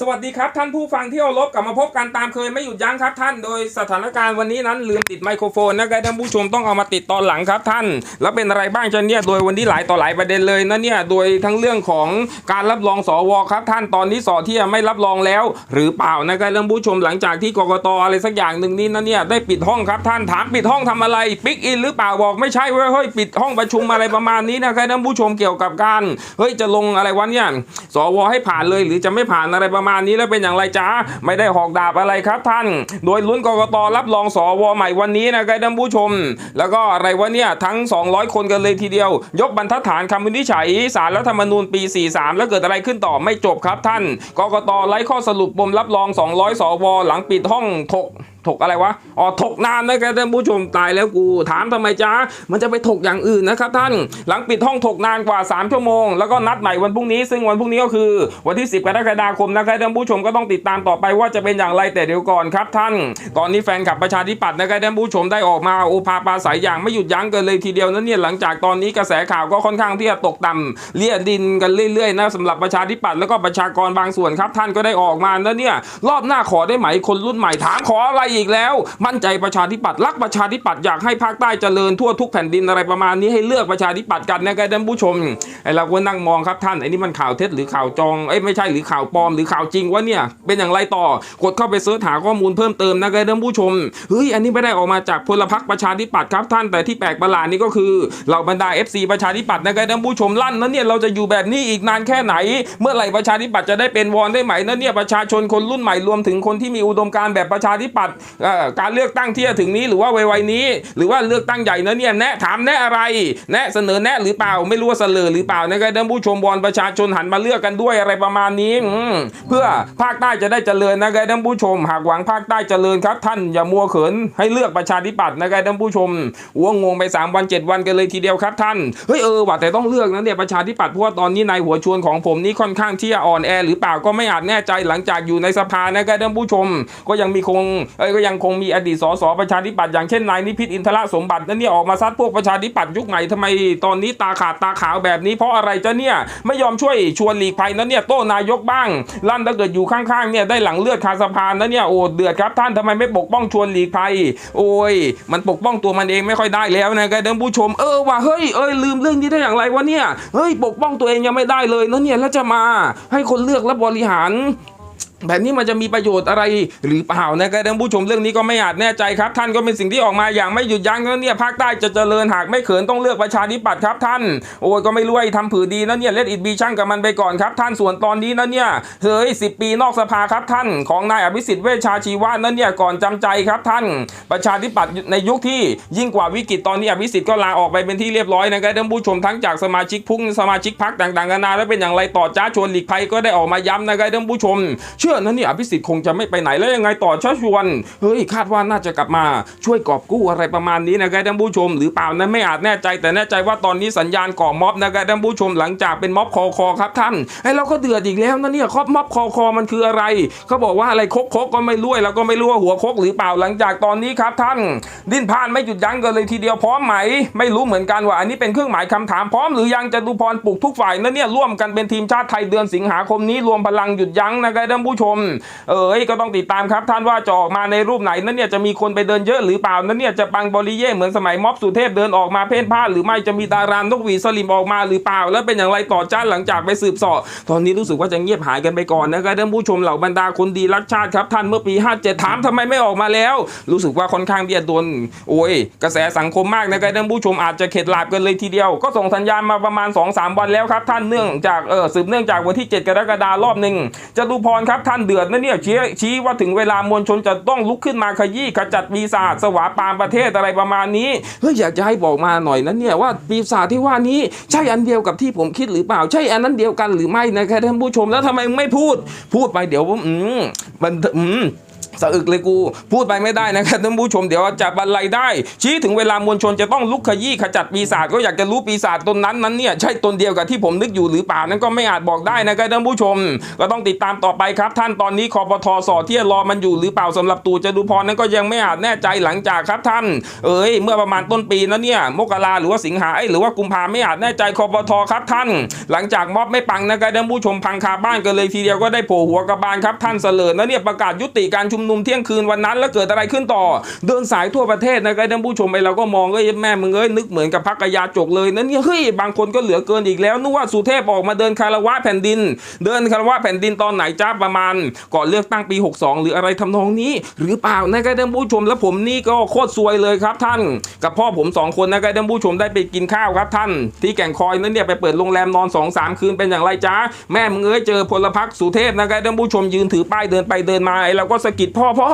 สวัสดีครับท่านผู้ฟังที่เคารพกลับมาพบกันตามเคยไม่หยุดยั้งครับท่านโดยสถานการณ์วันนี้นั้นลืมติดไมโครโฟนนะครับท่านผู้ชมต้องเอามาติดตอนหลังครับท่าน แล้วเป็นอะไรบ้างจะเนี่ยโดยวันนี้หลายต่อหลายประเด็นเลยนะเนี่ยโดยทั้งเรื่องของการรับรองสวครับท่านตอนนี้สอที่ไม่รับรองแล้ว หรือเปล่านะครับท่านผู้ชมหลังจากที่กกตอะไรสักอย่างหนึ่งนี้นะเนี่ยได้ปิดห้องครับท่านถามปิดห้องทำอะไรปิกอินหรือเปล่าบอกไม่ใช่เว้ยเฮ้ยปิดห้องประชุมอะไรประมาณนี้นะครับท่านผู้ชมเกี่ยวกับการเฮ้ยจะลงอะไรวะเนี่ยสวให้ผ่านเลยหรือจะไม่ผ่านอะไรประมาณมานี้แล้วเป็นอย่างไรจ้าไม่ได้หอกดาบอะไรครับท่าน โดยลุ้นกกตรับรองสวใหม่วันนี้นะครับท่านผู้ชม แล้วก็อะไรวะเนี่ยทั้ง 200 คนกันเลยทีเดียว ยกบรรทัดฐานคำวินิจฉัยสารรัฐธรรมนูญปี 43 แล้วเกิดอะไรขึ้นต่อไม่จบครับท่านกกตไล่ข้อสรุปปมรับรอง 200 สวหลังปิดห้องถก ถกอะไรวะอ๋อถกนานนะครับท่านผู้ชมตายแล้วกู ถามทำไมจ้ามันจะไปถกอย่างอื่นนะครับท่านหลังปิดห้องถกนานกว่า 3 ชั่วโมง แล้วก็นัดใหม่วันพรุ่งนี้ ซึ่งวันพรุ่งนี้ก็คือ วันที่ 10กรกฎาคมนะครับท่านผู้ชมก็ต้องติดตามต่อไปว่าจะเป็นอย่างไรแต่เดี๋ยวก่อนครับท่าน ตอนนี้แฟนขับประชาธิปัตย์นะครับท่านผู้ชมได้ออกมาโอภาปาศัยอย่างไม่หยุดยั้งกันเลยทีเดียวนั้นเนี่ยหลังจากตอนนี้กระแสข่าวก็ค่อนข้างที่จะตกต่ำเลี่ยดินกันเรื่อยๆนะสำหรับประชาธิปัตย์แล้วก็ประชากรบางส่วนครับท่านก็ได้ออกมาแล้วเนี่ยรอบหน้าขอได้ไหมคนรุ่นใหม่ถามขออะไรอีกแล้ว มั่นใจประชาธิปัตย์รักประชาธิปัตย์อยากให้ภาคใต้เจริญทั่วทุกแผ่นดินอะไรประมาณนี้ให้เลือกประชาธิปัตย์กันนะครับท่านผู้ชมไอเราก็นั่งมองครับท่านไอ้นี่มันข่าวเท็จหรือข่าวจองเอ้ไม่ใช่หรือข่าวปลอมหรือข่าวจริงวะเนี่ยเป็นอย่างไรต่อกดเข้าไปเสิร์ชหาข้อมูลเพิ่มเติมนะครับท่านผู้ชมเฮ้ยอันนี้ไม่ได้ออกมาจากพลพรรคประชาธิปัตย์ครับท่านแต่ที่แปลกประหลาดนี่ก็คือเหล่าบรรดา FC ประชาธิปัตย์นะครับท่านผู้ชมลั่นนั้นเนี่ยเราจะอยู่แบบนี้อีกนานแค่ไหน เมื่อไหร่ประชาธิปัตย์จะได้เป็นวอนได้ไหมนั่นเนี่ยประชาชนคนรุ่นใหม่รวมถึงคนที่มีอุดมการณ์แบบประชาธิปัตย์การเลือกตั้งที่จะถึงนี้หรือว่าวัยๆนี้ หรือว่าเลือกตั้งใหญ่นะเนี่ยแนะถามแนะอะไร แนะเสนอแนะหรือเปล่าไม่รู้ว่าเสลอหรือเปล่านะครับท่านผู้ชมวอนประชาชนหันมาเลือกกันด้วยอะไรประมาณนี้เพื่อภาคใต้จะได้เจริญนะครับท่านผู้ชม หากหวังภาคใต้เจริญครับ ท่านอย่ามัวเขินให้เลือกประชาธิปัตย์นะครับท่านผู้ชมวัวงงไป 3 วัน 7 วันกันเลยทีเดียวครับท่านเฮ้ยเออว่ะแต่ต้องเลือกนะเนี่ยประชาธิปัตย์เพราะว่าตอนนี้นายหัวชวนของผมนี่ค่อนข้างที่จะอ่อนแอหรือเปล่าก็ไม่อาจแน่ใจหลังจากอยู่ในสภานะครับท่านผู้ชม ก็ยังมีคงเยก็ยังคงมีอดีตสสประชาธิปัตย์อย่างเช่นนายนิพิษอินทรสมบัตินั่นเนี่ยออกมาซัดพวกประชาธิปัตย์ยุคใหม่ทำไมตอนนี้ตาขาดตาขาวแบบนี้เพราะอะไรจะเนี่ยไม่ยอมช่วยชวนหลีกภัยนั่นเนี่ยโต้นายกบ้าง ลั่นถ้าเกิดอยู่ข้างๆเนี่ยได้หลังเลือดคาสะพานนั่นเนี่ยโอ้เดือดครับท่านทำไมไม่ปกป้องชวนหลีกภัย โอ้ย มันปกป้องตัวมันเองไม่ค่อยได้แล้วนะครับท่านผู้ชมเออว่าเฮ้ยเอ้ยลืมเรื่องนี้ได้อย่างไรวะเนี่ยเฮ้ยปกป้องตัวเองยังไม่ได้เลยนั่นเนี่ยแล้วจะมาให้คนเลือกและบริหาร แบบนี้มันจะมีประโยชน์อะไรหรือเปล่านะครับท่านผู้ชมเรื่องนี้ก็ไม่อาจแน่ใจครับ ท่านก็เป็นสิ่งที่ออกมาอย่างไม่หยุดยั้งแล้วเนี่ยภาคใต้จะเจริญหากไม่เขินต้องเลือกประชาธิปัตย์ครับท่านโอ้ยก็ไม่รู้ไอ้ทำผือดีนะเนี่ยเลดอิดบีช่างกับมันไปก่อนครับ ท่านส่วนตอนนี้นะเนี่ยเฮ้ยสิปีนอกสภาครับท่านของนายอภิสิทธิ์เวชชาชีวะนั่นเนี่ยก่อนจำใจครับท่าน ประชาธิปัตย์ในยุคที่ยิ่งกว่าวิกฤตตอนนี้อภิสิทธิ์ก็ลาออกไปเป็นที่เรียบร้อยนะครับท่านผู้ชมทั้งจากสมาชิกพุ่งสมาชิกพรรคต่างๆนานาแล้วเป็นอย่างไรต่อจ้าชวนหลีกภัยก็ได้ออกมาย้ำนะครับท่านผู้ชมเชื่อนะนี่อภิสิทธิ์คงจะไม่ไปไหนแล้วยังไงต่อช้าชวนเฮ้ยคาดว่าน่าจะกลับมาช่วยกอบกู้อะไรประมาณนี้นะครับท่านผู้ชม หรือเปล่านั้นไม่อาจแน่ใจแต่แน่ใจว่าตอนนี้สัญญาณก่อม็อบนะครับท่านผู้ชมหลังจากเป็นม็อบคอคอครับท่านไอ้เราก็เดือดอีกแล้วนะเนี่ยครอบม็อบคอคอมันคืออะไรเขาบอกว่าอะไรคกคกก็ไม่รู้เราก็ไม่รู้ว่าหัวคกหรือเปล่าหลังจากตอนนี้ครับท่าน ดิ้นพล่านไม่หยุดยั้งกันเลยทีเดียวพร้อมไหม ไม่รู้เหมือนกันว่าอันนี้เป็นเครื่องหมายคำถามพร้อมหรือยังจะดูพรปลุกทุกฝ่ายนั่นเนี่ยร่วมกันเป็นทีมชาติไทยเดือนสิงหาคมนี้รวมพลังหยุดยั้งนะครับท่านผู้ชม เอ้ยก็ต้องติดตามครับท่านว่าจะออกมาในรูปไหนนั่นเนี่ยจะมีคนไปเดินเยอะหรือเปล่านั่นเนี่ยจะปังบริเย่เหมือนสมัยม็อบสุเทพเดินออกมาเพ่นพ่านหรือไม่จะมีดารานกหวีสลิมออกมาหรือเปล่า แล้วเป็นอย่างไรต่อจ้าหลังจากไปสืบสอบตอนนี้รู้สึกว่าจะเงียบหายกันไปก่อนนะครับท่านผู้ชมเหล่าบรรดาคนดีรักชาติครับท่านเมื่อปี 57 ถามทำไมไม่ออกมาแล้ว รู้สึกว่าค่อนข้างที่จะโดนโอ้ย กระแสสังคมมากนะครับท่านผู้ชมอาจจะเข็ดหลาบกันเลยทีเดียว ก็ส่งสัญญาณมาประมาณ 2-3 วันแล้วครับท่านเนื่องจากเออสืบเนื่องจากวันที่ 7 กรกฎาคมรอบหนึ่งจะดูพรครับท่านเดือดนะเนี่ยชี้ชี้ว่าถึงเวลามวลชนจะต้องลุกขึ้นมาขยี้ขจัดปีศาจสวาปามประเทศอะไรประมาณนี้เฮ้ยอยากจะให้บอกมาหน่อยนะเนี่ยว่าปีศาจที่ว่านี้ใช่อันเดียวกับที่ผมคิดหรือเปล่า ใช่อันนั้นเดียวกันหรือไม่นะครับท่านผู้ชมแล้วทำไมไม่พูด พูดไปเดี๋ยวผมอืมมันอืม สะอึกเลยกู พูดไปไม่ได้นะครับท่านผู้ชมเดี๋ยวจะบรรลัยได้ ชี้ถึงเวลามวลชนจะต้องลุกขยี้ขจัดปีศาจก็อยากจะรู้ปีศาจตนนั้นนั้นเนี่ยใช่ตนเดียวกับที่ผมนึกอยู่หรือเปล่านั้นก็ไม่อาจบอกได้นะครับท่านผู้ชม ก็ต้องติดตามต่อไปครับ ท่านตอนนี้คอปทสอที่รอมันอยู่หรือเปล่าสำหรับตู่จตุพรนั้นก็ยังไม่อาจแน่ใจหลังจากครับท่าน เอ้ยเมื่อประมาณต้นปีนะเนี่ยมกราหรือว่าสิงหาเอ้ยหรือว่ากุมภาไม่อาจแน่ใจคอปทครับท่าน หลังจากม็อบไม่ปังนะครับท่านผู้ชมพังคาบ้านกันเลยทีเดียวก็ได้โผล่หัวกระบาลครับท่านเสลิญนะเนี่ยประกาศยุติการชุมนุมเที่ยงคืนวันนั้น แล้วเกิดอะไรขึ้นต่อ เดินสายทั่วประเทศนะครับท่านผู้ชมไปเราก็มองเอ้ยแม่มึงเอ้ยนึกเหมือนกับพักกยาจกเลยนะเนี่ยเฮ้ยบางคนก็เหลือเกินอีกแล้วนึกว่าสุเทพออกมาเดินคารวะแผ่นดิน เดินคารวะแผ่นดินตอนไหนจ้าประมาณ ก่อนเลือกตั้งปี 62 หรืออะไรทำนองนี้ หรือเปล่านะครับท่านผู้ชมแล้วผมนี่ก็โคตรซวยเลยครับท่าน กับพ่อผมสองคนนะครับท่านผู้ชมได้ไปกินข้าวครับท่าน ที่แก่งคอยนั้นเนี่ยไปเปิดโรงแรมนอน2อสามคืนเป็นอย่างไรจ้าแม่มึงเอ้ยเจอพลพรรคสุเทพนะครับท่านผู้ชมยืนถือป้ายเดินไปเดินมาไอ้เราก็สะกิดพ่อพ่อ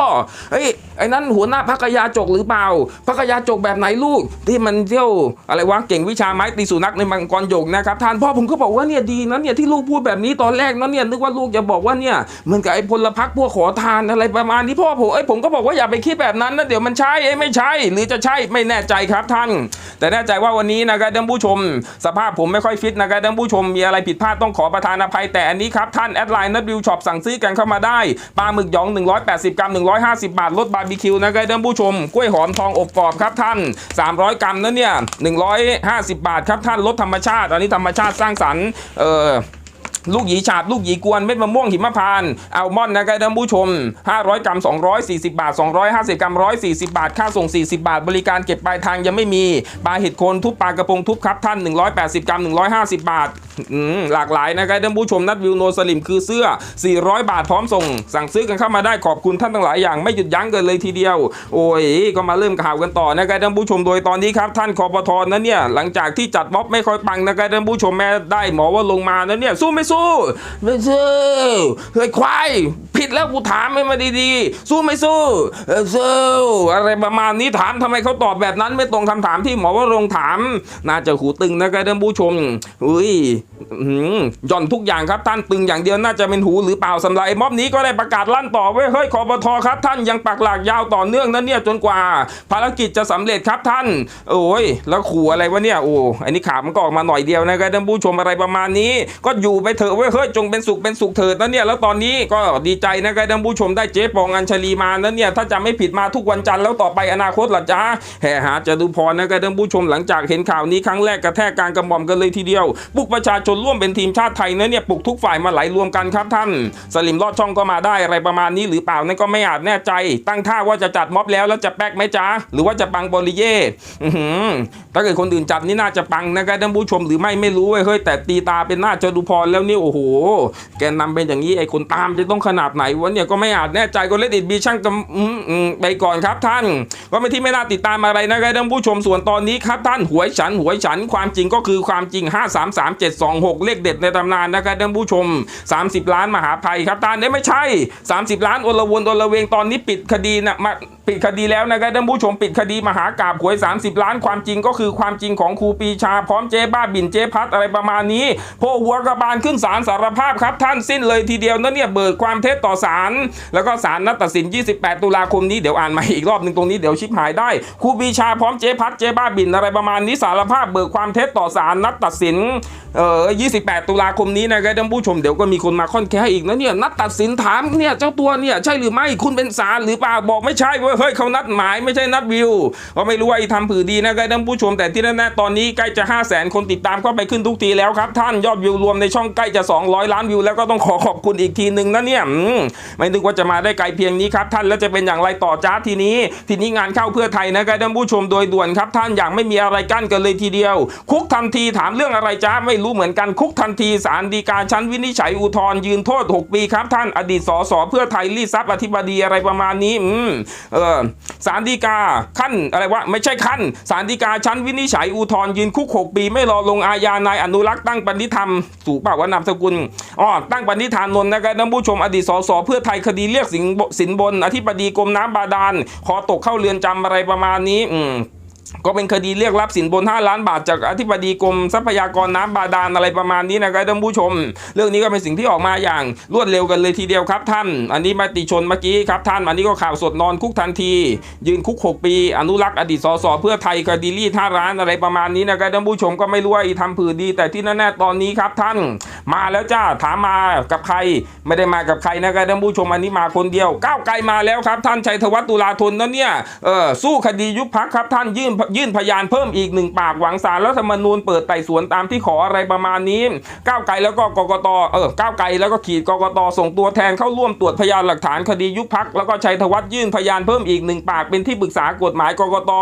เฮ้ยไอ้นั้นหัวหน้าพักยาจกหรือเปล่าพักยาจกแบบไหนลูก ที่มันเที่ยวอะไรวะเก่งวิชาไม้ตีสุนัขในมังกรหยกนะครับท่านพ่อผมก็บอกว่าเนี่ยดีนะเนี่ยที่ลูกพูดแบบนี้ตอนแรกนั้นเนี่ยนึกว่าลูกจะบอกว่าเนี่ยเหมือนกับไอ้พลพรรคพวกขอทานอะไรประมาณนี้พ่อผมเอ้ยผมก็บอกว่าอย่าไปคิดแบบนั้นนะเดี๋ยวมันใช่เอ้ยไม่ใช่ หรือจะใช่ไม่แน่ใจครับท่าน แต่แน่ใจว่าวันนี้นะครับท่านผู้ชม สภาพผมไม่ค่อยฟิตนะครับท่านผู้ชมมีอะไรผิดพลาดต้องขอประทานอภัยแต่อันนี้ครับท่านแอดไลน์นัดวิวช็อปสั่งซื้อกันเข้ามาได้ปลาหมึกหยอง180 กรัม 150 บาท ลดบาร์บีคิวนะครับท่านผู้ชม กล้วยหอมทองอบกรอบครับท่าน 300 กรัมนั้นเนี่ย 150 บาทครับท่าน ลดธรรมชาติ อันนี้ธรรมชาติสร้างสรรค์ เอ่อ ลูกหยีฉาบ ลูกหยีกวน เม็ดมะม่วงหิมพานต์อัลมอนด์นะครับท่านผู้ชม 500 กรัม 240 บาท 250 กรัม 140 บาท ค่าส่ง 40 บาท บริการเก็บปลายทางยังไม่มี ปลาเห็ดโคนทุบปลากระพงทุบครับท่าน 180 กรัม 150 บาทอืมหลากหลายนะครับท่านผู้ชมนัดวิวโนสลิมคือเสื้อ 400 บาทพร้อมส่ง สั่งซื้อกันเข้ามาได้ขอบคุณท่านทั้งหลายอย่างไม่หยุดยั้งกันเลยทีเดียว โอ้ยก็มาเริ่มข่าวกันต่อนะครับท่านผู้ชมโดยตอนนี้ครับท่านคอปทนั้นเนี่ยหลังจากที่จัดม็อบไม่ค่อยปังนะครับท่านผู้ชมแม้ได้หมอว่าลงมานั้นเนี่ยสู้ไม่สู้ไม่ใช่เฮ้ยควาย ผิดแล้วกูถามให้มาดีๆ สู้ไม่สู้เออสู้อะไรประมาณนี้ถามทำไมเขาตอบแบบนั้นไม่ตรงคำถามที่หมอว่าลงถาม น่าจะหูตึงนะครับท่านผู้ชมอุ้ยหือย่อนทุกอย่างครับท่านตึงอย่างเดียวน่าจะเป็นหูหรือเปล่าสำหรับไอ้ม็อบนี้ก็ได้ประกาศลั่นต่อไว้เฮ้ยคอปทครับท่านยังปักหลักยาวต่อเนื่องนะเนี่ยจนกว่า ภารกิจจะสำเร็จครับท่าน โอ้ยแล้วขู่อะไรวะเนี่ยโอ้อันนี้ข่าวมันก็ออกมาหน่อยเดียวนะครับท่านผู้ชมอะไรประมาณนี้ ก็อยู่ไปเถอะเว้ยเฮ้ยจงเป็นสุขเป็นสุขเถิดนะเนี่ยแล้วตอนนี้ก็ดีใจนะครับท่านผู้ชมได้เจ๊ปองอัญชลีมานะเนี่ยถ้าจะไม่ผิดมาทุกวันจันทร์แล้วต่อไปอนาคตล่ะจ้าแห่หาจตุพรนะครับท่านผู้ชมหลังจากเห็นข่าวนี้ครั้งแรกกระแทกการกระหม่อมกันเลยทีเดียวปลุกประชาชนร่วมเป็นทีมชาติไทยนะเนี่ยปลุกทุกฝ่ายมาไหลรวมกันครับท่าน สลิมลอดช่องก็มาได้อะไรประมาณนี้หรือเปล่านั่นก็ไม่อาจแน่ใจ ตั้งท่าว่าจะจัดม็อบแล้วแล้วจะแป๊กไหมจ้าหรือว่าจะปังบริเย่ถ้าเกิดคนอื่นจัดนี่น่าจะปังนะครับท่านผู้ชมหรือไม่ไม่รู้เว้ยเฮ้ยแต่ตีตาเป็นหน้าจตุพรแล้วนี่โอ้โห แกนนำเป็นอย่างนี้ไอ้คนตามจะต้องขนาดไหนวะเนี่ยก็ไม่อาจแน่ใจก็เลดิตบีช่างกำไปก่อนครับท่าน ก็ไม่ที่ไม่น่าติดตามอะไรนะครับท่านผู้ชมส่วนตอนนี้ครับท่านหวยฉันหวยฉันความจริงก็คือความจริง 533726 เลขเด็ดในตำนานนะครับท่านผู้ชม 30 ล้านมหาภัยครับท่านเนี่ยไม่ใช่ 30 ล้านอลวนอลเวงตอนนี้ปิดคดีนะมา ปิดคดีแล้วนะครับท่านผู้ชมปิดคดีมหากราบหวย 30 ล้านความจริงก็คือความจริงของครูปีชา พร้อมเจ๊บ้าบินเจ๊พัดอะไรประมาณนี้โพหัวกระบาลขึ้นศาลสารภาพครับ ท่านสิ้นเลยทีเดียวนะเนี่ยเบิกความเท็จต่อศาลแล้วก็ศาลนัดตัดสิน 28 ตุลาคมนี้เดี๋ยวอ่านม่อีกรอบหนึ่งตรงนี้เดี๋ยวชิบหายได้ครูปีชาพร้อมเจ๊พัดเจ๊บ้าบินอะไรประมาณนี้สารภาพเบิกความเท็จต่อศาลนัดตัดสินเอ่อ28 ตุลาคมนี้นะครับท่านผู้ชมเดี๋ยวก็มีคนมาค่อนแค้อีกนะเนี่ยนัดตัดสินถามเนี่ยเจ้าตัวเนี่ยใช่หรือไม่คุณเป็นศาลหรือเปล่าบอกไม่ใช่เว้ยเฮ้ยเขานัดหมายไม่ใช่นัดวิวก็ไม่รู้ว่าอีทำผือดีนะครับท่านผู้ชมแต่ที่แน่ๆตอนนี้ใกล้จะ 5 0 0 0 0 0 คนติดตามเข้าไปขึ้นทุกทีแล้วครับ ท่านยอดวิวรวมในช่องใกล้จะ 200 ล้านวิวแล้วก็ต้องขอขอบคุณอีกทีหนึ่งนะเนี่ยไม่นึกว่าจะมาได้ไกลเพียงนี้ครับท่านแล้วจะเป็นอย่างไรต่อจ้าทีนี้ ทีนี้งานเข้าเพื่อไทยนะครับท่านผู้ชมโดยด่วนครับท่านอย่างไม่มีอะไรกั้นกันเลยทีเดียว คุกทันทีถามเรื่องอะไรจ้าไม่รู้เหมือนกันคุกทันทีศาลฎีกาชั้นวินิจฉัยอุทธรณ์ยืนโทษ 6 ปีครับท่านอดีตสสเพื่อไทยรีดทรัพย์อธิบดีอะไรประมาณนี้อืมเออสารดีกาขั้นอะไรวะไม่ใช่ขั้นสารดีกาชั้นวินิจฉัยอุทธรณ์ยืนคุก 6 ปี ไม่รอลงอาญานายอนุรักษ์ตั้งปณิธรรมถูกเปล่าว่านามสกุลอ๋อตั้งปณิธานนนท์นะครับท่านผู้ชมอดีตสสเพื่อไทยคดีเรียกสินบสินบนอธิบดีกรมน้ำบาดาลคอตกเข้าเรือนจำอะไรประมาณนี้อืม ก็เป็นคดีเรียกรับสินบน 5 ล้านบาทจากอธิบดีกรมทรัพยากรน้ำบาดาลอะไรประมาณนี้นะครับท่านผู้ชม เรื่องนี้ก็เป็นสิ่งที่ออกมาอย่างรวดเร็วกันเลยทีเดียวครับท่าน อันนี้มาติชนเมื่อกี้ครับท่าน อันนี้ก็ข่าวสดนอนคุกทันที ยืนคุก 6 ปี อนุรักษ์อดีตสสเพื่อไทยคดีรีดห้าร้านอะไรประมาณนี้นะครับท่านผู้ชมก็ไม่รู้ว่าอีทำผืนดี แต่ที่แน่ๆตอนนี้ครับท่าน มาแล้วจ้าถามมากับใคร ไม่ได้มากับใครนะครับท่านผู้ชมอันนี้มาคนเดียวก้าวไกลมาแล้วครับท่านชัยธวัฒน์ตุลาธนนั่นเนี่ยเออสู้คดียุบพักครับท่านยื่นยื่นพยานเพิ่มอีกหนึ่งปากหวังสารรัฐธรรมนูญเปิดไต่สวนตามที่ขออะไรประมาณนี้ ก้าวไกลแล้วก็กกตเออก้าวไกลแล้วก็ขีดกกตส่งตัวแทนเข้าร่วมตรวจพยานหลักฐานคดียุบพักแล้วก็ชัยธวัฒน์ยื่นพยานเพิ่มอีกหนึ่งปากเป็นที่ปรึกษากฎหมายกกต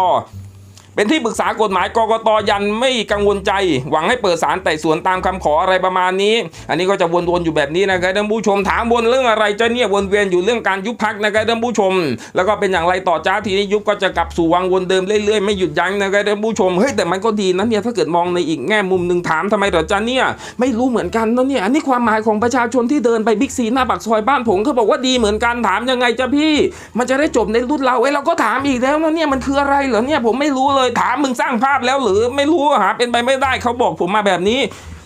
เป็นที่ปรึกษากฎหมายกกตยันไม่กังวลใจ หวังให้เปิดสารไต่สวนตามคำขออะไรประมาณนี้ อันนี้ก็จะวนๆอยู่แบบนี้นะครับท่านผู้ชมถามวนเรื่องอะไรจะเนี่ยวนเวียนอยู่เรื่องการยุบพักนะครับท่านผู้ชม แล้วก็เป็นอย่างไรต่อจ้าทีนี้ยุบก็จะกลับสู่วังวนเดิมเรื่อยๆไม่หยุดยั้งนะครับท่านผู้ชมเฮ้ยแต่มันก็ดีนะเนี่ยถ้าเกิดมองในอีกแง่มุมหนึ่งถามทำไมเหรอจ้าเนี่ยไม่รู้เหมือนกันนะเนี่ยอันนี้ความหมายของประชาชนที่เดินไปบิ๊กซีหน้าปากซอยบ้านผมเขาบอกว่าดีเหมือนกันถามยังไงจ้าพี่ มันจะได้จบในรุ่นเราเอ้เราก็ถามอีกแล้วนะเนี่ยมันคืออะไรเหรอเนี่ยผมไม่รู้เลยถามมึงสร้างภาพแล้วหรือไม่รู้หาเป็นไปไม่ได้เขาบอกผมมาแบบนี้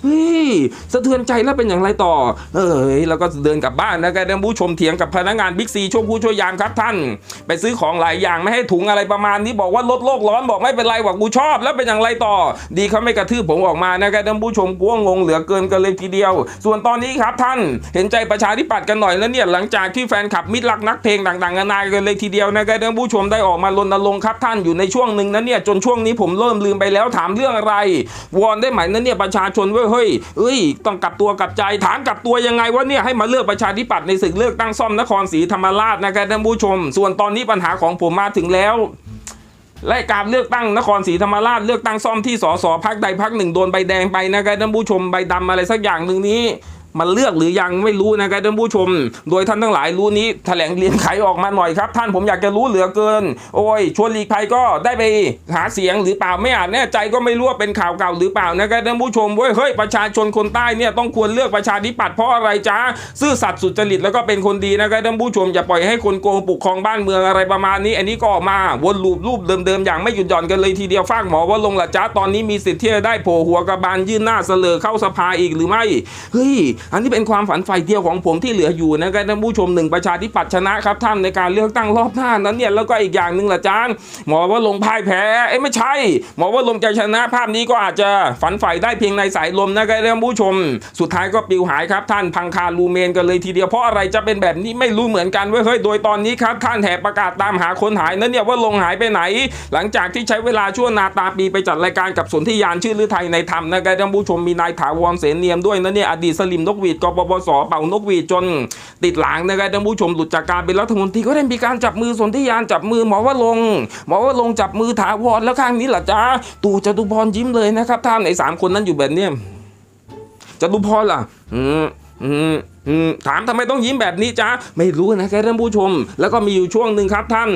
ฮ้ยสะเทือนใจแล้วเป็นอย่างไรต่อ เอ้ยแล้วก็เดินกลับบ้านนะครับท่านผู้ชมเถียงกับพนักงานบิ๊กซีช่วยผู้ช่วยยามครับท่าน ไปซื้อของหลายอย่างไม่ให้ถุงอะไรประมาณนี้บอกว่าลดโลกร้อนบอกไม่เป็นไรบอกกูชอบแล้วเป็นอย่างไรต่อ ดีเขาไม่กระทืบผมออกมานะครับท่านผู้ชมกลัวงงเหลือเกินกันเลยทีเดียว ส่วนตอนนี้ครับท่านเห็นใจประชาธิปัตย์กันหน่อยแล้วเนี่ยหลังจากที่แฟนคลับมิตรรักนักเพลงต่างๆนานากันเลยทีเดียวนะครับท่านผู้ชมได้ออกมารณรงค์ครับท่านอยู่ในช่วงหนึ่งนะเนี่ยจนช่วงนี้ผมเริ่มลืมไปแล้วถามเรื่องอะไรวอนได้ไหมนะเนี่ยประชาชนเว้ยฮ้ยเอ้ย ต้องกลับตัวกลับใจถามกลับตัวยังไงวะเนี่ยให้มาเลือกประชาธิปัตย์ในศึกเลือกตั้งซ่อมนครศรีธรรมราชนะครับท่านผู้ชม ส่วนตอนนี้ปัญหาของผมมาถึงแล้วและการเลือกตั้งนครศรีธรรมราชเลือกตั้งซ่อมที่สสพักใดพักหนึ่งโดนใบแดงไปนะครับท่านผู้ชมใบดำอะไรสักอย่างหนึ่งนี้ มันเลือกหรือยังไม่รู้นะครับท่านผู้ชม โดยท่านทั้งหลายรู้นี้แถลงเรียนไขออกมาหน่อยครับ ท่านผมอยากจะรู้เหลือเกิน โอ้ยชวนหลีกภัยก็ได้ไปหาเสียงหรือเปล่าไม่อาจแน่ใจก็ไม่รู้ว่าเป็นข่าวเก่าหรือเปล่านะครับท่านผู้ชมเว้ยเฮ้ยประชาชนคนใต้เนี่ยต้องควรเลือกประชาธิปัตย์เพราะอะไรจ้าซื่อสัตย์สุจริตแล้วก็เป็นคนดีนะครับท่านผู้ชมอย่าปล่อยให้คนโกงปกครองบ้านเมืองอะไรประมาณนี้ อันนี้ก็ออกมาวนลูปรูปเดิมๆอย่างไม่หยุดหย่อนกันเลยทีเดียวฟากหมอว่าลงละจ้าตอนนี้มีสิทธิ์ที่จะได้โผล่หัวกระบาลยื่นหน้าเสลอเข้าสภาอีกหรือไม่เฮ้ยอันนี้เป็นความฝันไฟเดียวของผมที่เหลืออยู่นะครับท่านผู้ชมหนึ่งประชาธิปัตย์ชนะครับท่านในการเลือกตั้งรอบหน้านั้นเนี่ยแล้วก็อีกอย่างหนึ่งละจานหมอว่าลงพ่ายแพ้เอ้ไม่ใช่ หมอว่าลงใจชนะภาพนี้ก็อาจจะฝันใฝ่ได้เพียงในสายลมนะครับท่านผู้ชม สุดท้ายก็ปลิวหายครับท่านพังคาลูเมนกันเลยทีเดียวเพราะอะไรจะเป็นแบบนี้ไม่รู้เหมือนกันเว้ยเฮ้ยโดยตอนนี้ครับท่านแห่ประกาศตามหาคนหายนั้นเนี่ยว่าลงหายไปไหน หลังจากที่ใช้เวลาชั่วนาตาปีไปจัดรายการกับสนธิยานชื่อลือไทยในธรรมนะครับท่านผู้ชมมีนายถาวรเสนเนียมด้วยนะเนี่ยอดีตสลิมนกหวีดกปปสเป่านกหวีดจนติดหลังนะครับท่านผู้ชมหลุดจากการเป็นรัฐมนตรีก็ได้มีการจับมือสนธิยานจับมือหมอว่าลงหมอว่าลงจับมือถาวรแล้วข้างนี้ล่ะจ้าตู่จตุพรยิ้มเลยนะครับท่านไอ้สามคนนั้นอยู่แบบเนี้ยจตุพรล่ะอืมอืมอืมถามทำไมต้องยิ้มแบบนี้จ้าไม่รู้นะครับท่านผู้ชม แล้วก็มีอยู่ช่วงหนึ่งครับท่าน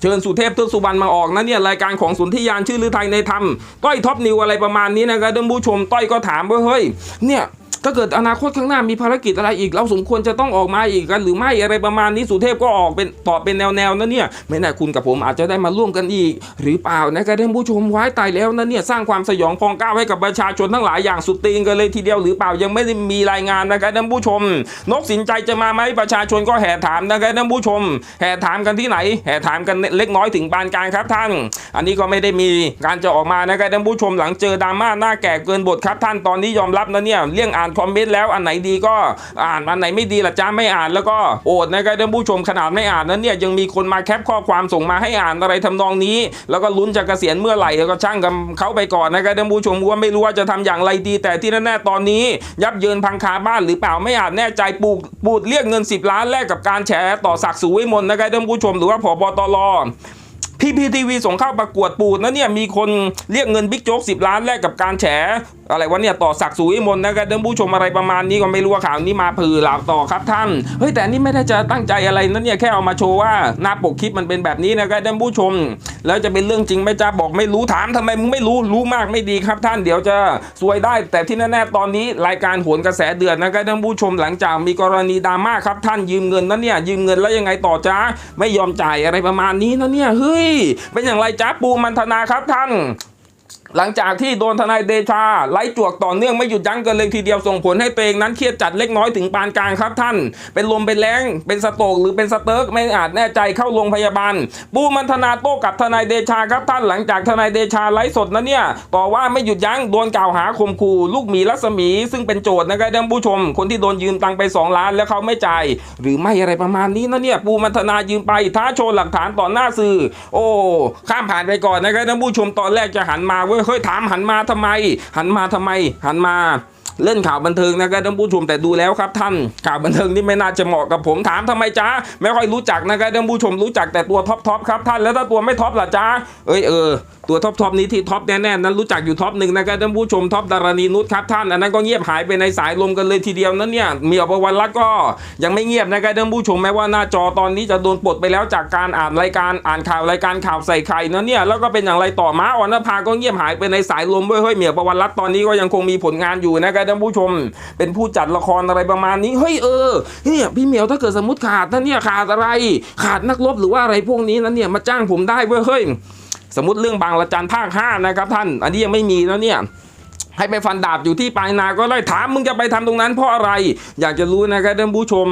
เชิญสุเทพเทือกสุบรรณมาออกนะเนี่ยรายการของสุนทรยานชื่อลือไทยในธรรมต้อยท็อปนิวอะไรประมาณนี้นะครับท่านผู้ชมต้อยก็ถามว่าเฮ้ยเนี่ย ถ้าเกิดอนาคตข้างหน้ามีภารกิจอะไรอีก เราสมควรจะต้องออกมาอีกกันหรือไม่อะไรประมาณนี้สุเทพก็ออกเป็นตอบเป็นแนวๆนะเนี่ยไม่แน่คุณกับผมอาจจะได้มาร่วมกันอีก หรือเปล่านะครับท่านผู้ชมไว้ตายแล้วนะเนี่ยสร้างความสยองพองก้าวให้กับประชาชนทั้งหลายอย่างสุดตีนกันเลยทีเดียวหรือเปล่ายังไม่ได้มีรายงานนะครับท่านผู้ชม นกสินใจจะมาไหมประชาชนก็แห่ถามนะครับท่านผู้ชม แห่ถามกันที่ไหน แห่ถามกันเล็กน้อยถึงปานกลางครับท่าน อันนี้ก็ไม่ได้มีการจะออกมานะครับท่านผู้ชมหลังเจอดราม่าหน้าแก่เกินบทครับท่านตอนนี้ยอมรับนะเนี่ยเลี่ยงอ่านคอมเมนต์แล้วอันไหนดีก็อ่านอันไหนไม่ดีละจ้าไม่อ่านแล้วก็โอดนะครับท่านผู้ชมขนาดไม่อ่านนั้นเนี่ยยังมีคนมาแคปข้อความส่งมาให้อ่านอะไรทำนองนี้ แล้วก็ลุ้นจะเกษียณเมื่อไหร่แล้วก็ช่างกับเขาไปก่อนนะครับท่านผู้ชมว่าไม่รู้ว่าจะทำอย่างไรดี แต่ที่แน่ๆตอนนี้ ยับเยินพังคาบ้านหรือเปล่าไม่อาจแน่ใจปูปูดเรียกเงิน 10 ล้านแลกกับการแฉต่อศักดิ์สุวิมลนะครับท่านผู้ชมหรือว่าผบตรพีพีทีวีส่งเข้าประกวดปูดนะเนี่ยมีคนเรียกเงินบิ๊กโจ๊กสิล้านแลกกับการแฉ อะไรวะเนี่ยต่อศักดิ์สุวิมลนะครับท่านผู้ชมอะไรประมาณนี้ก็ไม่รู้ว่าข่าวนี้มาผือหลาต่อครับท่านเฮ้ยแต่นี่ไม่ได้จะตั้งใจอะไรนะเนี่ยแค่เอามาโชว์ว่าหน้าปกคลิปมันเป็นแบบนี้นะครับท่านผู้ชม แล้วจะเป็นเรื่องจริงไหมจ้าบอกไม่รู้ถามทำไมมึงไม่รู้รู้มากไม่ดีครับท่านเดี๋ยวจะซวยได้ แต่ที่แน่ๆตอนนี้รายการโหนกระแสเดือดนะครับท่านผู้ชมหลังจากมีกรณีดราม่าครับท่านยืมเงินนะเนี่ยยืมเงินแล้วยังไงต่อจ้าไม่ยอมจ่ายอะไรประมาณนี้นะเนี่ยเฮ้ยเป็นอย่างไรจ้าปูมันธนาครับท่าน หลังจากที่โดนทนายเดชาไล่จวกต่อเนื่องไม่หยุดยั้งกันเลยทีเดียวส่งผลให้ตัวเองนั้นเครียดจัดเล็กน้อยถึงปานกลางครับท่าน เป็นลมเป็นแรงเป็นสโตกหรือเป็นสเติร์กไม่อาจแน่ใจเข้าโรงพยาบาล ปูมันธนาโต้กับทนายเดชาครับท่านหลังจากทนายเดชาไลฟ์สดนะเนี่ยต่อว่าไม่หยุดยั้งโดนกล่าวหาข่มขู่ลูกหมีรัศมี ซึ่งเป็นโจทย์นะครับท่านผู้ชม คนที่โดนยืมตังไป 2 ล้านแล้วเขาไม่จ่ายหรือไม่อะไรประมาณนี้นะเนี่ยปูมันธนายืมไปท้าโชว์หลักฐานต่อหน้าสื่อ โอ้ข้ามผ่านไปก่อนนะครับท่านผู้ชมตอนแรกจะหันมาเว้ยเฮ้ยถามหันมาทำไม หันมาทำไม หันมา เล่นข่าวบันเทิงนะครับท่านผู้ชมแต่ดูแล้วครับท่านข่าวบันเทิงนี่ไม่น่าจะเหมาะกับผมถามทำไมจ้าไม่ค่อยรู้จักนะครับท่านผู้ชมรู้จักแต่ตัวท็อปทอปครับท่านแล้วถ้าตัวไม่ท็อปล่ะจ้าเอ้ยเออตัวท็อปทอปนี้ที่ท็อปแน่ๆนั้นรู้จักอยู่ท็อปหนึ่งนะครับท่านผู้ชมท็อปดารณีนุชครับท่านอันนั้นก็เงียบหายไปในสายลมกันเลยทีเดียวนั้นเนี่ยมีอภวันรัตน์ก็ยังไม่เงียบนะครับท่านผู้ชมแม้ว่าหน้าจอตอนนี้จะโดนปลดไปแล้วจากการอ่านรายการอ่านข่าวรายการข่าวใส่ไข่นะเนี่ยแล้วก็เป็นอย่างไรต่อมาอ่อนนภาก็เงียบหายไปในสายลมเว้ยเฮ้ยเมียประวันรัตตอนนี้ก็ยังคงมีผลงานอยู่นะครับท่านผู้ชม เป็นผู้จัดละครอะไรประมาณนี้เฮ้ยเออเนี่ยพี่เหมียวถ้าเกิดสมมติขาดนะเนี่ยขาดอะไร ขาดนักรบหรือว่าอะไรพวกนี้นะเนี่ยมาจ้างผมได้เว้ยเฮ้ยสมมติเรื่องบางละจันภาคห้านะครับท่าน อันนี้ยังไม่มีนะเนี่ยให้ไปฟันดาบอยู่ที่ปลายนาก็เลยถามมึงจะไปทำตรงนั้นเพราะอะไร อยากจะรู้นะครับท่านผู้ชม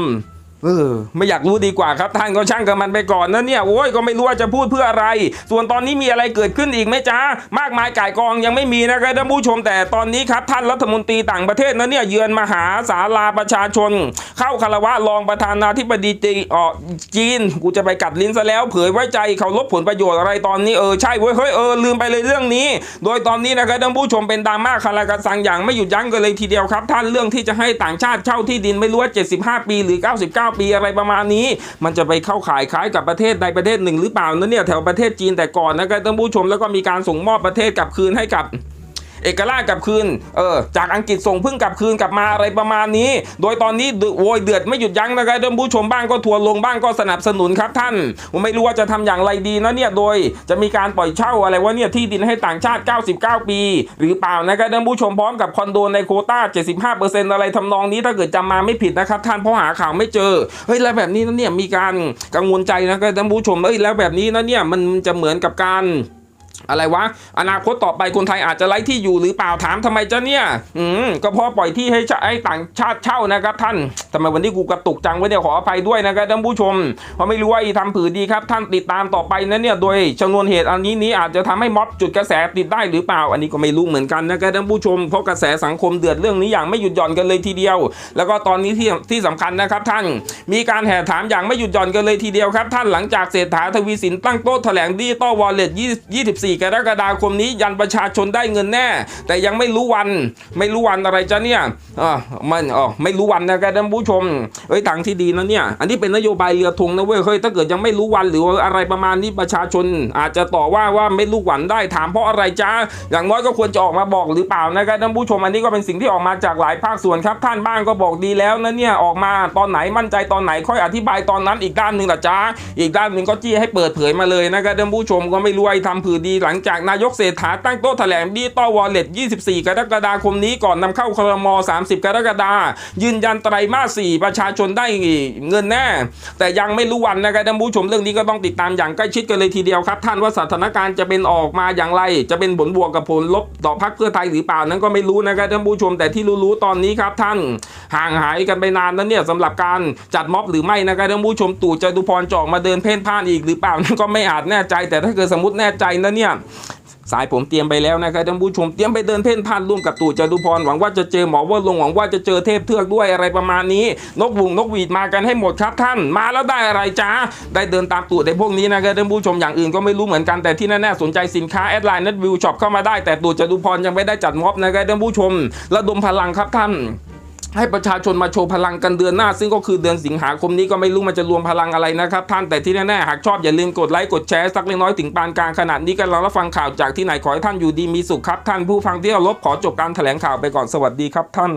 เออไม่อยากรู้ดีกว่าครับท่านก็ช่างกับมันไปก่อนนะเนี่ยโอ้ยก็ไม่รู้ว่าจะพูดเพื่ออะไร ส่วนตอนนี้มีอะไรเกิดขึ้นอีกไหมจ้ามากมายก่ายกองยังไม่มีนะครับท่านผู้ชมแต่ตอนนี้ครับท่านรัฐมนตรีต่างประเทศนะเนี่ยเยือนมหาศาลาประชาชน เข้าคารวะรองประธานาธิบดีจีเออจีนกูจะไปกัดลิ้นซะแล้ว เผยไว้ใจเขาลบผลประโยชน์อะไรตอนนี้เออใช่เว้ยเฮ้ยเออลืมไปเลยเรื่องนี้ โดยตอนนี้นะครับท่านผู้ชมเป็นดราม่าคารากันซังอย่างไม่หยุดยั้งกันเลยทีเดียวครับ ท่านเรื่องที่จะให้ต่างชาติเช่าที่ดินไม่รู้ว่า75 ปีหรือ 99ปีอะไรประมาณนี้ มันจะไปเข้าขายคล้ายกับประเทศใดประเทศหนึ่งหรือเปล่านั้นเนี่ยแถวประเทศจีนแต่ก่อนนะครับท่านผู้ชมแล้วก็มีการส่งมอบประเทศกลับคืนให้กับ เอกราชกลับคืนเออจากอังกฤษส่งพิ่งกลับคืนกลับมาอะไรประมาณนี้ โดยตอนนี้โวยเดือดไม่หยุดยั้งนะครับท่านผู้ชมบ้างก็ทัวลงบ้างก็สนับสนุนครับท่านผมไม่รู้ว่าจะทำอย่างไรดีนะเนี่ยโดยจะมีการปล่อยเช่าอะไรวะเนี่ยที่ดินให้ต่างชาติ 99 ปี หรือเปล่านะครับท่านผู้ชมพร้อมกับคอนโดในโคต้า 75%อะไรทำนองนี้ถ้าเกิดจำมาไม่ผิดนะครับท่านเพราะหาข่าวไม่เจอเฮ้ยแล้วแบบนี้นะเนี่ยมีการกังวลใจนะครับท่านผู้ชมเอ้ยแล้วแบบนี้นะเนี่ยมันจะเหมือนกับการ อะไรวะ อนาคตต่อไปคนไทยอาจจะไร้ที่อยู่หรือเปล่าถามทำไมจ้ะเนี่ย อืมก็เพราะปล่อยที่ให้ชาให้ต่างชาติเช่านะครับ ท่านทำไมวันนี้กูกระตุกจังไว้เนี่ยขออภัยด้วยนะครับท่านผู้ชม เพราะไม่รู้ว่าอีทำผือดีครับ ท่านติดตามต่อไปนะเนี่ยโดยชนวนเหตุอันนี้นี้อาจจะทำให้ม็อบจุดกระแสติดได้หรือเปล่า อันนี้ก็ไม่รู้เหมือนกันนะครับท่านผู้ชมเพราะกระแสสังคมเดือดเรื่องนี้อย่างไม่หยุดหย่อนกันเลยทีเดียว แล้วก็ตอนนี้ที่ที่สำคัญนะครับ ท่าน มีการแห่ถามอย่างไม่หยุดหย่อนกันเลยทีเดียวครับ ท่านหลังจากเศรษฐาทวีสินตั้งโต๊ะแถลงดิจิตอลวอลเล็ต24กรกฎาคมนี้ยันประชาชนได้เงินแน่ แต่ยังไม่รู้วัน ไม่รู้วันอะไรจ้ะเนี่ยอ่ามันอ๋อไม่รู้วันนะครับท่านผู้ชมเอ้ยทางที่ดีนะเนี่ย อันนี้เป็นนโยบายเรือธงนะเว้ยเฮ้ยถ้าเกิดยังไม่รู้วันหรืออะไรประมาณนี้ประชาชน อาจจะต่อว่าว่าไม่รู้วันได้ถามเพราะอะไรจ้าอย่างน้อยก็ควรจะออกมาบอกหรือเปล่านะครับท่านผู้ชมอันนี้ก็เป็นสิ่งที่ออกมาจากหลายภาคส่วนครับ ท่านบ้างก็บอกดีแล้วนะเนี่ยออกมาตอนไหนมั่นใจตอนไหนค่อยอธิบายตอนนั้นอีกด้านหนึ่งละจ้าอีกด้านหนึ่งก็จี้ให้เปิดเผยมาเลยนะครับท่านผู้ชมก็ไม่รู้ไอ้ทำผือดีหลังจากนายกเศรษฐาตั้งโต๊ะแถลงดิจิตอลวอลเล็ต 24 กรกฎาคมนี้ก่อนนำเข้าครม 30 กรกฎายืนยันไตรมาส 4 ประชาชนได้เงินแน่ แต่ยังไม่รู้วันนะครับท่านผู้ชมเรื่องนี้ก็ต้องติดตามอย่างใกล้ชิดกันเลยทีเดียวครับ ท่านว่าสถานการณ์จะเป็นออกมาอย่างไร จะเป็นผลบวกกับผลลบต่อพรรคเพื่อไทยหรือเปล่านั้นก็ไม่รู้นะครับท่านผู้ชมแต่ที่รู้ๆตอนนี้ครับท่านห่างหายกันไปนานนั้นเนี่ยสำหรับการจัดม็อบหรือไม่นะครับท่านผู้ชมตู่จตุพรจอกมาเดินเพ่นพ่านอีกหรือเปล่านั้นก็ไม่อาจแน่ใจ แต่ถ้าเกิดสมมติแน่ใจนะเนี่ยสายผมเตรียมไปแล้วนะครับท่านผู้ชมเตรียมไปเดินเพ่นพ่านร่วมกับตู่จตุพรหวังว่าจะเจอหมอว่าลงหวังว่าจะเจอเทพเทือกด้วยอะไรประมาณนี้ นกบุงนกหวีดมากันให้หมดครับท่าน มาแล้วได้อะไรจ้าได้เดินตามตู่ในพวกนี้นะครับท่านผู้ชมอย่างอื่นก็ไม่รู้เหมือนกันแต่ที่แน่ๆสนใจสินค้าแอดไลน์นัดวิวช็อปเข้ามาได้แต่ตู่จตุพรยังไม่ได้จัดม็อบนะครับท่านผู้ชมระดมพลังครับท่าน ให้ประชาชนมาโชว์พลังกันเดือนหน้า ซึ่งก็คือเดือนสิงหาคมนี้ก็ไม่รู้มันจะรวมพลังอะไรนะครับ ท่านแต่ที่แน่ๆหากชอบอย่าลืมกดไลค์กดแชร์สักเล็กน้อยถึงปานกลางขนาดนี้กันเรารับฟังข่าวจากที่ไหนขอให้ท่านอยู่ดีมีสุขครับ ท่านผู้ฟังที่เคารพขอจบการแถลงข่าวไปก่อนสวัสดีครับท่าน